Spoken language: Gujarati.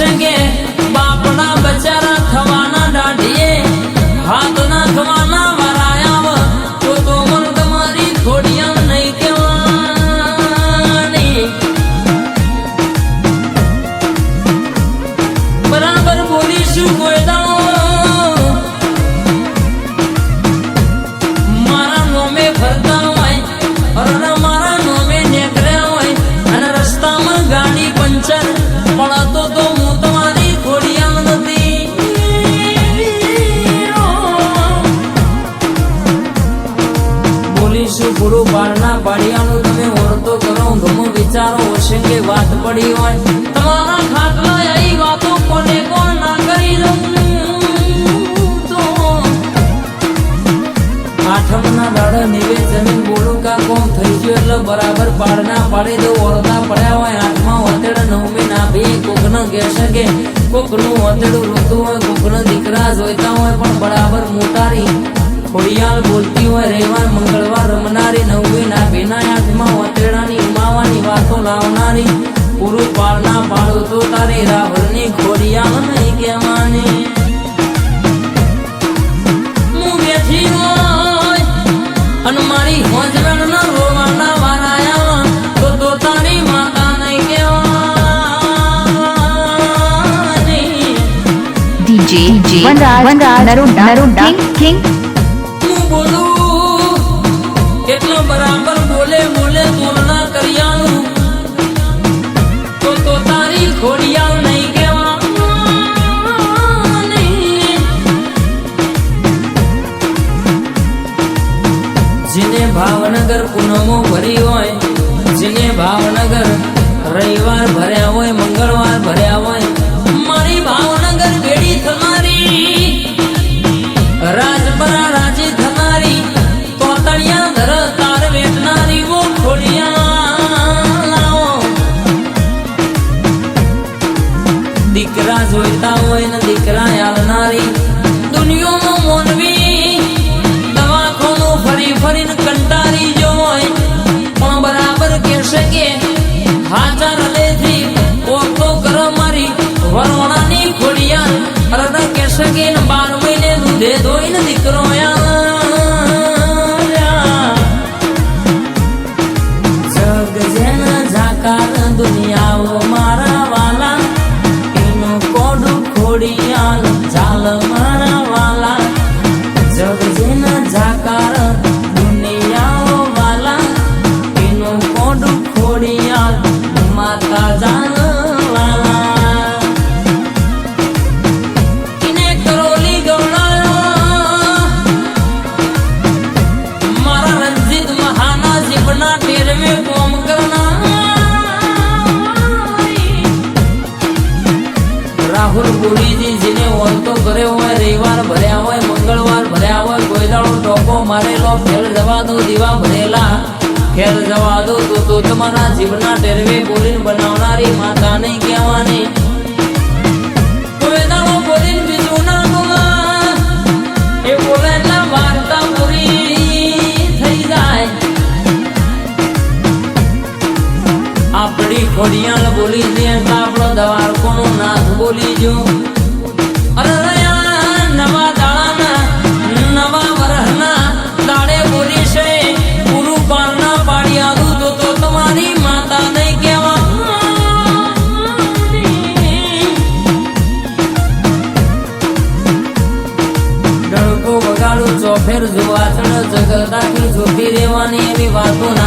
અને પાડિયાનું તમે ઓળતો કરો, ગમો વિચારો હશે કે વાત પડી હોય. તમારા ખાટલા આવી વાતો કોને કોણ ના કરી આઠમના બરાબર પાડના પાડી દઉં. ઓરતા પડ્યા હોય, આઠમાં વતેડ નવમી ના ભી કોકને કહે શકે. કોકનું વતેડું રોતું હોય, કોકના દીકરા જોઈતા હોય, પણ બરાબર મોટારી ખોડિયાલ બોલતી હોય રહેવા મંગળવાર લાવનારી પુરુષ પાડના પાડું તો તારી રાહુલની ખોડિયાલ નહીં કહેવાની હું બેઠી હોય અને મારી હોજરણના રોવાના વારાયા તો તો તારી માતા નહીં Narunda King King પૂનમો ભરી હોય, જેને ભાવનગર રવિવાર ભર્યા હોય, મંગળવાર ભર્યા હોય, મારી ભાવનગર ભેડી થનારી, રાજપરા રાજી થનારી તોતળિયા ધર તાર વેચનારી વો ખોડિયા દીકરા જોઈતા હોય ને દીકરા આલનારી, દુનિયામાં મોનવી દવાખાનું ફરી ફરીને કંટારી હોય, પણ બરાબર કે શકે હાજર હૃદયથી ઓળખો કરો મારી વરોણાની ખોડિયા કહેશે કે ને બાર મહિને દૂધે ધોઈને દીકરો આલ્યા. રાહુલ પુરીજી જેને ઓળતો કર્યો હોય, રવિવાર ભર્યા હોય, મંગળવાર ભર્યા હોય, કોઈ ટોકો મારેલો, ફેર જવા દીવા ભરેલા. ફેર જવા દો તો તો તમારા જીવના ટેરવે બોલીને બનાવનારી માતા નહીં કહેવાની આપણી ખોડિયાલ બોલી દે આપણો દવારકોનો નાથ બોલી જો you are gonna